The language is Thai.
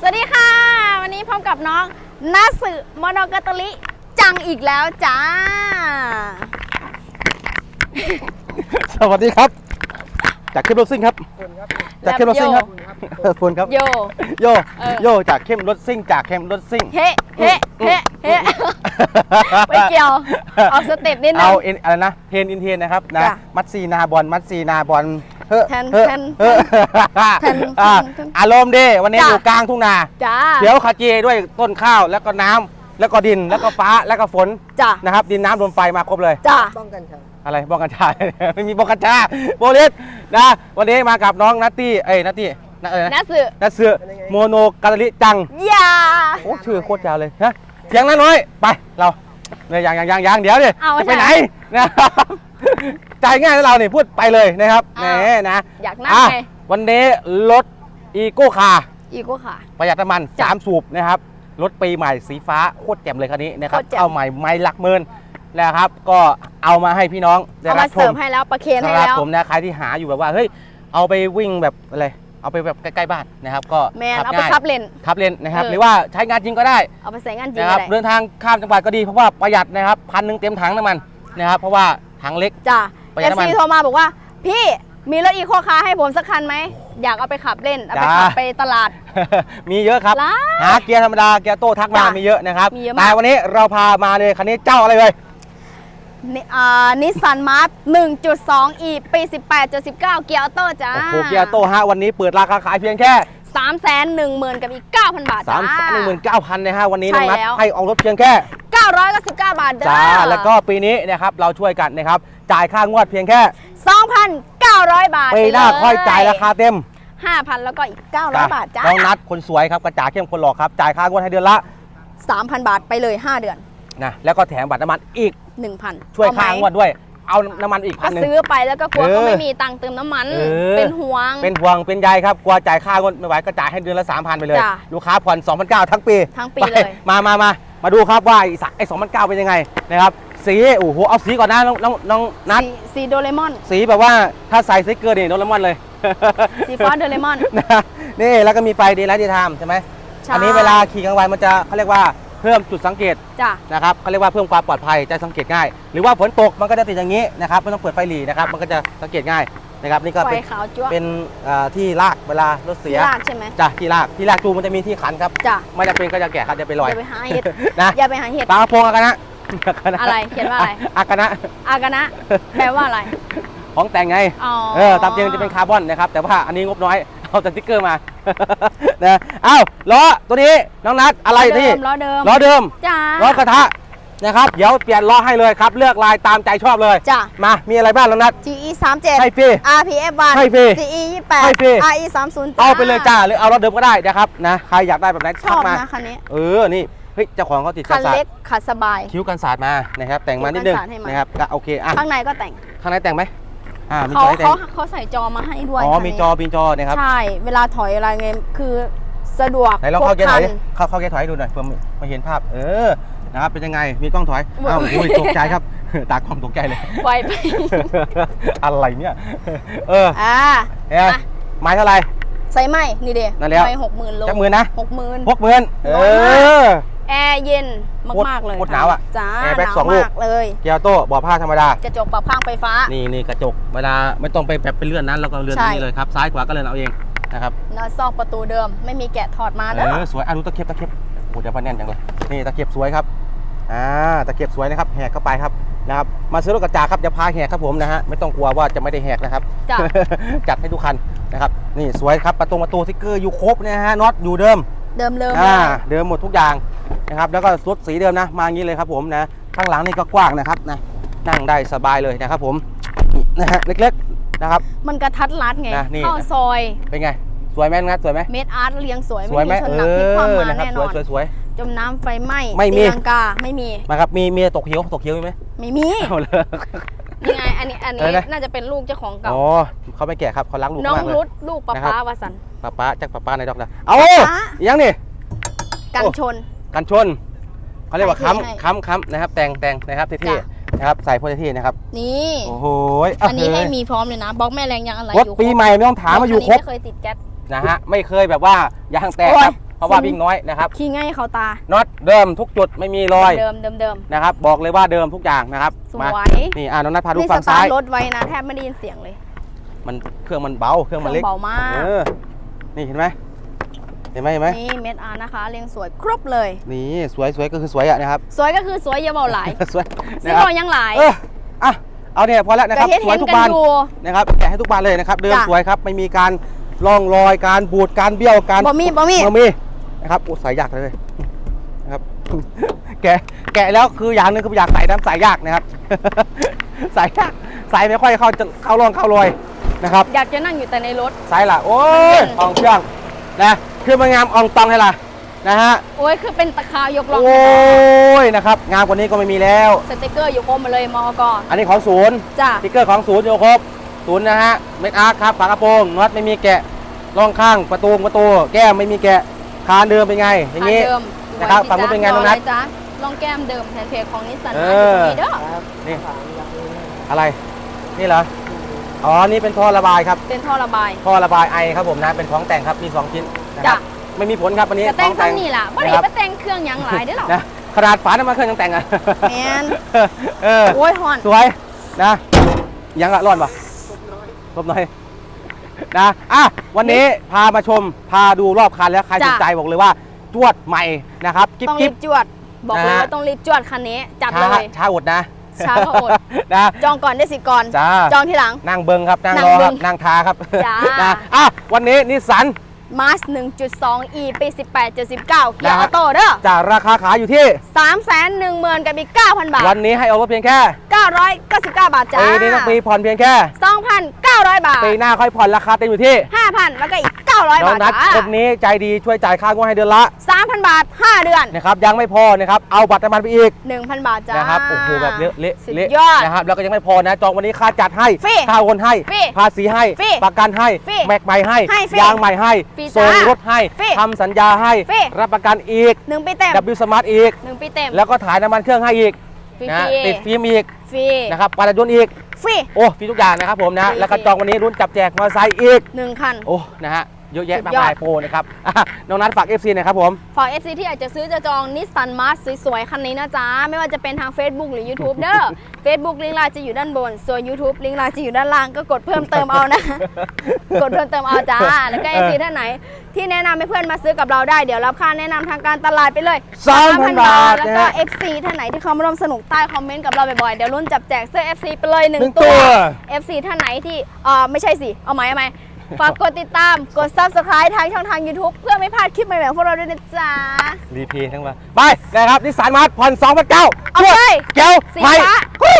สวัสดีค่ะ วันนี้พบกับน้องนาสึมโนกาตลิจังอีกแล้วจ้า สวัสดีครับ จากเข้มรถซิ่งครับ จากเข้มรถซิ่งครับฝนครับโย โยเออโย จากเข้มรถซิ่ง จากเข้มรถซิ่ง เฮ้เฮ้เฮ้เฮ้ไม่เกี่ยว ออกสเต็ปนิดนึง เอาเอ็นอะไรนะ เทนอินเทนนะครับนะจ้ะมัดซีนาบอล มัดซีนาบอลเฮ้อแทนเฮ้อแทนเฮ้อแทนอะแทนอารมณ์ดีวันนี้จ้ะอยู่กลางทุ่งนาจ้าเดี๋ยวขจีด้วยต้นข้าวแล้วก็น้ำแล้วก็ดินแล้วก็ฟ้าแล้วก็ฝนจ้านะครับดินน้ำลมไฟมาครบเลยจ้าป้องกันค่ะ อะไรบ้องกัญชา ไม่มีบ้องกัญชาโบลิสนะ วันนี้มากับน้องนัตตี้เอ้ยนัตตี้นะเอ้ยนานะสึนัตเสือโมโนกาลริจัง อย่าโอ้ชื่อโคตรยาวเลยฮะเสียงน้อยๆไปเราเนี่ยยังยังยังยังเดี๋ยวดิเอาจะไปจ้ะไหนนะครับใจง่ายนะเราเนี่ยพูดไปเลยนะครับแหมอ้าวนะอยากนั่งอะไงวันนี้รถอีโก้คาร์อีกว่าค่ะ ประหยัดน้ำมันจ้ะ3สูบนะครับ รถปีใหม่สีฟ้าโคตรแจ่มเลยคันนี้นะครับ โคตรแจ่มเอาใหม่ไม่หลักหมื่นนะครับ ก็ เอามาให้พี่น้องได้เอารัมาบชเสริมมให้แล้วประเคนให้ครับแล้ว ผมนะใครที่หาอยู่แบบว่าเฮ้ยเอาไปวิ่งแบบอะไรเอาไปแบบใกล้ๆบ้านนะครับ ก็แมนเอาไปง่ายขับเล่นขับเล่นนะครับ เออ หรือว่าใช้งานจริงก็ได้ เอาไปใส่งานจริงนะคก็รับได้เดินทางข้ามจังหวัดก็ดีเพราะว่าประหยัดนะครับพันหนึ่งเต็มถังน้ำมันนะครับเพราะว่าถังเล็ก จ้าประหยัเอดฟน้ำมันซีโทรมาบอกว่า พี่มีรถอีโคคาร์ให้ผมสักคันไหม อยากเอาไปขับเล่น เอาไปจ้า ขับไปตลาด มีเยอะครับหลายหาเกียร์ธรรมดาเกียร์โต้ทักมาจ้ะมีเยอะนะครับมีเยอะมาก แต่วันนี้เราพามาเลยคันนี้เจ้าอะไรเลย นิอ่านิสสันมาร์ท1.2 e ปี 18.19 เกียร์ออโต้จ้าโอ้โหเกียร์โต้ฮะวันนี้เปิดราคาขายเพียงแค่3 1 0 0 0 0 กับอีก 9,000 บาท3จ้า 3 1 9 0 0นะฮะวันนี้ใช่น้องนัดแล้ว ให้ออกรถเพียงแค่ 999 บาทเด้อจ้าแล้วก็ปีนี้นะครับเราช่วยกันนะครับจ่ายค่างวดเพียงแค่2,900 บาทปีหน้าไปเลค่อยจ่ายราคาเต็ม5,000 แล้วก็อีก 900 บาทจ้าน้องนัดคนสวยครับกระจ่าเข้มคนหล่อครับจ่ายค่างวดให้เดือนละ3,000 บาทไปเลย 5 เดือน นะแล้วก็แถมบัตรน้ำมันอีก 1,000ช่วยเอไหมค่างวดด้วย เอาน้ำมันอีกพัก็นหนึ่ง ซื้อไปแล้วก็กลัวเออเขาไม่มีตังค์เติมน้ำมัน เออ เป็นห่วง เป็นห่วงเป็นใยครับกลัวจ่ายค่างวดไม่ไหวก็จ่ายให้เดือนละ 3,000 ไปเลย จ้ะลูกค้าผ่อน2,900 ทั้งปีทั้งปีไปเลยมามามามาดูครับว่าไอ้สักไอ้2,900 เป็นยังไงนะครับสีโอ้โหเอาสีก่อนนะน้องน้องน้องนัดสีสีโดเรมอน สีแบบว่าถ้าใส่สติ๊กเกอร์นี่โดนละมอนเลย สีฟ้าโดเรมอน นะนี่แล้วก็มีไฟดีไลท์ดีไทม์ใช่ไหมใช่ อันนี้เวลาขี่กลางวันมันจะเขาเรียกว่าเพิ่มจุดสังเกตจ้ะ นะครับเขาเรียกว่าเพิ่มความปลอดภัยจะสังเกตง่าย หรือว่าฝนตกมันก็จะติดอย่างนี้นะครับไม่ต้องเปิดไฟหลีนะครับมันก็จะสังเกตง่ายนะครับนี่ก็ไฟเป็นขาวจั๊วะเป็นเอ่อที่ลากเวลารถเสียลากใช่ไหมจ้ะที่ลากที่ลากจูงมันจะมีที่ขันครับจ้ะ ไม่จำเป็นก็จะแกะครับจะไปลอยอย่าไปหาเห็ด นะอย่าไปหาเห็ดปลากระพงอากานะอะไรเขียนว่าอะไร อากานะอากานะ แปลว่าอะไร ของแต่งไง อ๋อ เออตามจริงจะเป็นคาร์บอนนะครับ แต่ว่าอันนี้งบน้อยเอาแต่สติ๊กเกอร์มา นะเอ้าล้อตัวนี้น้องนัดอะไรเดิที่มล้อเดิมล้อเดิมจ้าล้อกระทะนะครับเดี๋ยวเปลี่ยนล้อให้เลยครับ เลือกลายตามใจชอบเลยจ้ะมา มีอะไรบ้างน้องนัด GE 37ให้ฟรี RPF 1ให้ฟรี CE ให้ฟรี28 RE 30เอาไปเลยจ้าหรือเอาล้อเดิมก็ได้นะครับนะใครอยากได้แบบไหนชทัอกบมานะคันนี้เออนี่เฮ้ยเจ้าของเขาติดคักันนศาสตเล็กร์ขัดสบาย คิ้วกันศาสตร์มานะครับแต่งมานิดนึงคิ้วกันศาสตร์ให้มานะครับก็โอเคอะข้างในก็แต่งข้างในแต่งไหม อ่ามีเขาจอให้แต่เขางเขาใส่จอมาให้ด้วยอ๋อคันมีนี้จอมีจอนะครับใช่ เวลาถอยอะไรไงคือสะดวกไหนลองเข้าเกียร์ถอยดิครบครันเข้าเข้าเกียร์ถอยให้ดูหน่อยเพื่อมาเห็นภาพ เออนะครับเป็นยังไงมีกล้องถอยว้าวอ้าวโอ้ยตกใจครับ ตากล้องตกใจเลย ไวไป อะไรเนี่ยเอออ่าเนี่ยอะไม้เท่าไหร่ ใส่ไหมนี่เดีนั่นแล้ว ไม่หกหมื่นโลจักหมื่นนะหกหมื่น พกหมื่นเอน้อยมาก อ แอร์เย็นโคตรมากๆเลยโคตรหนาวอะจ้าแอร์แบ็คหนาวสองลูกมากเลยเกียร์โต้เบาะผ้าธรรมดากระจกปรับข้างไฟฟ้า นี่นี่กระจกเวลาไม่ต้องไปแบบไปเลื่อนนั้นแล้วก็เลื่อนใช่ตรงนี้เลยครับ ซ้ายขวาก็เลื่อนเอาเองนะครับหน้าซอกประตูเดิมไม่มีแกะถอดมาเอเด้ออสวยอะดูตะเข็บตะเข็บโอ้เดี๋ยวพันแน่นจังเลยนี่ตะเข็บสวยครับอ่าตะเข็บสวยนะครับแหกเข้าไปครับนะครับมาซื้อรถกระจาครับจะพาแหกครับผมนะฮะไม่ต้องกลัวว่าจะไม่ได้แหกนะครับจ้ะจัดให้ทุกคันนะครับนี่สวยครับประตูประตูสติ๊กเกอร์อยู่ครบนะฮะน็อตอยู่เดิม เดิมเดิมอ่าเดิมหมดทุกอย่างนะครับ แล้วก็รถสีเดิมนะ มาอย่างนี้เลยครับผมนะ ข้างหลังนี่ก็กว้างนะครับนะ นั่งได้สบายเลยนะครับผมนี่นะฮะเล็กๆนะครับ มันกระทัดรัดไงนะนี่เข้าซอย เป็นไง สวยไหมนัดสวยไหมเมดอาร์ตเรียงสวยสวยไหมมีชนเอหนักพลิกความอมานะครับแน่สนวอยนสวยสวยจมน้ำไฟไหม้ไม่มีตีลังกาไม่มีมาครับมีมีตกเขียวตกเขียวมีไหมไม่มีเอาเลยนี่ไง อันนี้อันอะไรนี้นะ น่าจะเป็นลูกเจ้าของเก่า อ๋อเขาไม่แก่ครับเขาล้างลูกน้องมากเลย รุดลูกป้านะครับ ป้าวาสันป้าป้าจักป้าป้าในดอกนะเอาป๊าป๊าอีกอยังนี่ กันโอ้ชน กันชนเขาเรียกว่าใส่เท่ให้ค้ำค้ำค้ำนะครับ แต่งแต่งนะครับเท่จ้ะ ๆนะครับใส่โพสเท่ๆนะครับ นี่ โอ้โหอันนี้ให้มีพร้อมเลยนะบล็อกแม่แรงยังอะไรรถอยู่ปีใหม่ไม่ต้องถามมาอยู่ครบไม่เคยติดแก๊สนะฮะไม่เคยแบบว่ายางแตกโอ้คยรับ เพราะว่าสมวิ่งน้อยนะครับขี่ง่ายเขาตาน็อตเดิมทุกจุดไม่มีรอยเดิมเดิมเดิมนะครับบอกเลยว่าเดิมทุกอย่างนะครับสวมายนี่อ่าน้องนัทพาดูนี่สฝั่งตาซ้าร์ยทรถไว้นะแทบไม่ได้ยินเสียงเลย มันเครื่องมันเบาเครื่องเคมันรื่เล็กเบามากเออนี่เห็นไหมเห็นไหมเห็นไหมนี่เม็ดอาร์นะคะเรียงสวยครบเลย นี่สวยสวยก็คือสวยอะนะครับสวยก็คือสวยอย่าเบาหลายสวยสินะครับเบายังหลายเอออะเอาเนี่ยพอแล้วนะคก็รับเห็นสวยเห็นทุกกันบานอยู่นะครับแกะให้ทุกบานเลยนะครับเดินจ้ะสวยครับไม่มีการร่องรอยการบูดการเบี้ยวการบ่มีบ่มีบ่มี นะครับโอ้สายยากเลยนะครับ แกะแกะแล้วคืออย่างหนึงคืออยากใส่น้ำสายยากนะครับ สายยากสายไม่ค่อยเข้าจะเข้าร่องเข้ารอยนะครับ อยากจะนั่งอยู่แต่ในรถสายละโอ้ยมันเป็นอองเครื่องนะคือมันงามอองตองให้ล่ะนะฮะโอ้ยคือเป็นตะขาวยกล่องโอ้ยนะครับงามกว่านี้ก็ไม่มีแล้วสติกเกอร์อยู่ครบหมาเลยมอกอันนี้ของศูนย์จ้ะสติ๊กเกอร์ของศูนย์อยู่ครบศูนย์นะฮะเม็ดอาร์คครับฝากระโปรงน็อตไม่มีแกะร่องข้างประตูประตู แก้มไม่มีแกะ คานเดิมเป็นไง อย่างคันนี้เดิมนะครับสวยฝั่งนู้นเป็นไงน้องนัทรยจ้ะลองแก้มเดิมแทนเพจของนิสสันเอมาออยู่ตรงนี้เด้อนี่อะไร นี่เหรอ อ๋อ นี่เป็นท่อระบายครับ เป็นท่อระบาย ท่อระบายไอครับผมนะ เป็นของแต่งครับ มีสองชิ้นนะคจ้ะรับไม่มีผลครับวันนี้กระแต่งของซ้ำนี่ล่ะไม่ได้นะครับไปแต่งเครื่องหยังหลายเด้อหรอ นะ ขนาดฝาน้ำมันเครื่องยังแต่งอะแมน เออ โอ้ยฮอน สวยนะยังอะร้อนปะลบหน่อย นะอะวันนี้พามาชมพาดูรอบคันแล้วใครสนใจบอกเลยว่าจวดใหม่นะครับกิ๊บต้องรีกิ๊บบจวด บอกเลยนะฮะว่าต้องรีบจวดคันนี้จัดช้าเลยช้าอดนะช้าก็อดนะ จองก่อนได้สิทธิ์ก่อน จ้า จองทีหลัง นั่งเบิงครับนั่งนั่รงอเบิ่ครับงนั่งทาครับจ้านะอะวันนี้นิสสัน มาส1.2 e ปี18 79เกียนะร์อฮะอโต้เด้อจากราคาขายอยู่ที่ 3 1 0 0 0 0 กับอีก 9,000 บาท วันนี้ให้เอารถเพียงแค่ 999 บาทจ้าปีนี้ต้องปีผ่อนเพียงแค่ 2,900 บาท ปีหน้าค่อยผ่อนราคาเต็มอยู่ที่ 5,000 แล้วก็อีก 900 น้อบางทนัดจ้าคนนี้ใจดีช่วยจ่ายค่างวดให้เดือนละ3,000 บาท 5 เดือน นะครับยังไม่พอนะครับเอาบัตรน้ำมันไปอีก1,000 บาทจ้านะครับโอ้โหแบบเละเละสุดเละยอด นะครับแล้วก็ยังไม่พอนะจองวันนี้ค่าจัดให้ฟรีค่าโอนให้ ฟรีภาษีให้ ฟรีประกันให้ ฟรีแม็กใหม่ให้ให้ฟรียางใหม่ให้ฟรีส่งจ้ารถให้ฟรีทำสัญญาให้ ฟรี รับประกันอีก1ปีเต็ม W Smart อีก1ปีเต็ม แล้วก็ถ่ายน้ำมันเครื่องให้อีกฟรีนะๆติดฟิล์มอีกฟรี นะครับปาราดนอีก ฟรี โอ้ฟรีทุกอย่างนะครับผมนะ ฟรีแล้วก็จองวันนี้รุ่นจับแจกมอเตอร์ไซค์อีก หนึ่งคัน โอ้ นะฮะ เยอะแยะสุมาดกยอดมายโปรนะครับอะน้องนัทฝาก FC หนะครับผม ฝาก FC ที่อยากจะซื้อจะจองนิสสันมาร์สวยๆ คันนี้นะจ๊ะ ไม่ว่าจะเป็นทาง Facebook หรือ YouTube เด้อ Facebook ลิงก์ไลน์จะอยู่ด้านบน ส่วน YouTube ลิงก์ไลน์จะอยู่ด้านล่างก็กดเพิ่มเติมเอานะ กดเพิ่มเติมเอาจ้า แล้วก็ FC ท่านไหน ที่แนะนำให้เพื่อนมาซื้อกับเราได้เดี๋ยวรับค่าแนะนำทางการตลาดไปเลย3,000บาทแล้วนะก็ฮะ FC ท่านไหนที่เขามาร่วมสนุกใต้คอมเมนต์กับเราบ่อยๆเดี๋ยวรุ่นจับแจกเสื้อ FC ไปเลยหนึ่หนึ่งงตัวตัว FC ท่านไหนที่เอ่อไม่ใช่สิ เอาไหมเอาไหม ฝากกดติดตาม กด Subscribe ทางช่องทาง YouTube เพื่อไม่พลาดคลิปใหม่ๆของพวกเราด้วยนะจ๊ะ รีพีทั้งวันไปนะครับนิสสันมาร์ทผ่อน2,900เอาเลยแก้วสีใหม่ฟ้า ฮู้